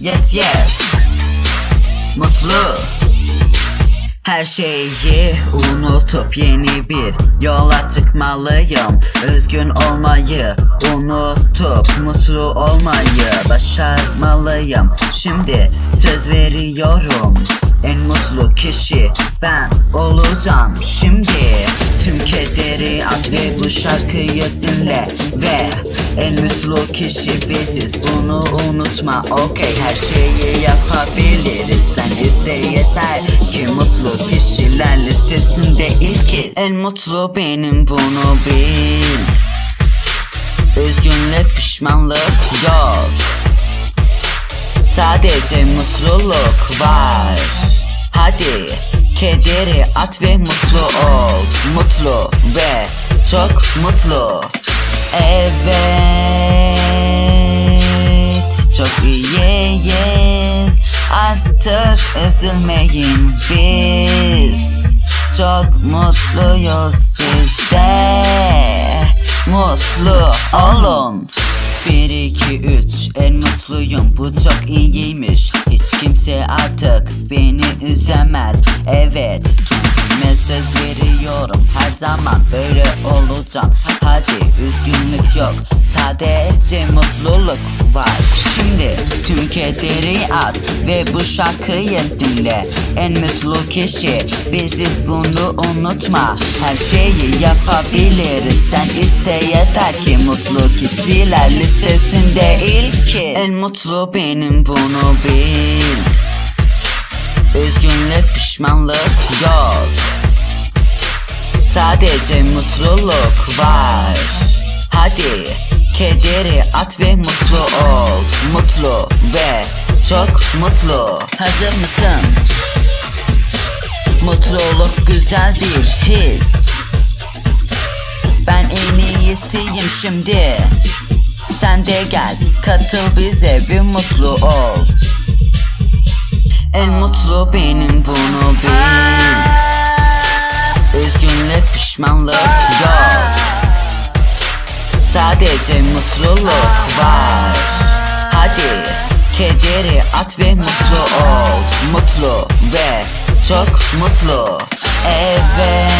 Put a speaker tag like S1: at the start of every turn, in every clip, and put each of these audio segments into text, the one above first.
S1: Yes yes. Mutlu. Her şeyi unutup yeni bir yola çıkmalıyım. Özgün olmayı unutup mutlu olmayı başarmalıyım. Şimdi söz veriyorum en mutlu kişi ben olacağım. Şimdi Tüm kederi at ve bu şarkıyı dinle Ve en mutlu kişi biziz. Bunu unutma Okey her şeyi yapabiliriz. Sen iste yeter ki mutlu kişiler listesinde ilkiz En mutlu benim bunu bil. Üzgünlük pişmanlık yok. Sadece mutluluk var. Hadi kederi at ve mutlu ol Mutlu ve çok mutlu. Evet çok iyiyiz. Artık üzülmeyin biz. Çok mutluyuz sizde Mutlu olun. 1 2 3 en mutluyum. Bu çok iyiymiş. Hiç kimse artık beni üzemez. Evet kendime söz veriyorum. Her zaman böyle olacağım. Hadi üzgünlük yok. Sadece mutluluk var. Şimdi tüm kederi at Ve bu şarkıyı dinle. En mutlu kişi biziz bunu unutma. Her şeyi yapabiliriz. Sen iste yeter ki mutlu kişiler listesinde ilkiz En mutlu benim bunu bil. Üzgünlük pişmanlık yok Sadece mutluluk var. Hadi kederi at ve mutlu ol. Mutlu ve çok mutlu. Hazır mısın? Mutluluk güzel bir his. Ben en iyisiyim şimdi. Sen de gel katıl bize bir mutlu ol. En mutlu benim bunu bil pişmanlık yok. Sadece mutluluk var. Hadi kederi at ve mutlu ol. Mutlu ve çok mutlu. Evet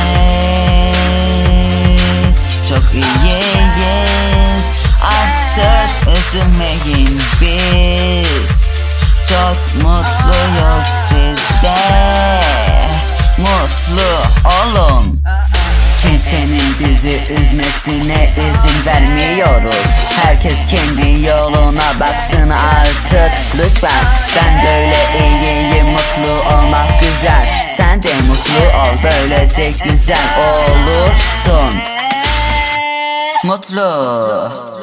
S1: çok iyiyiz. Artık üzülmeyin biz bizi üzmesine izin vermiyoruz. Herkes kendi yoluna baksın artık. Lütfen ben böyle iyiyim mutlu olmak güzel. Sen de mutlu ol böylece güzel olursun. Mutlu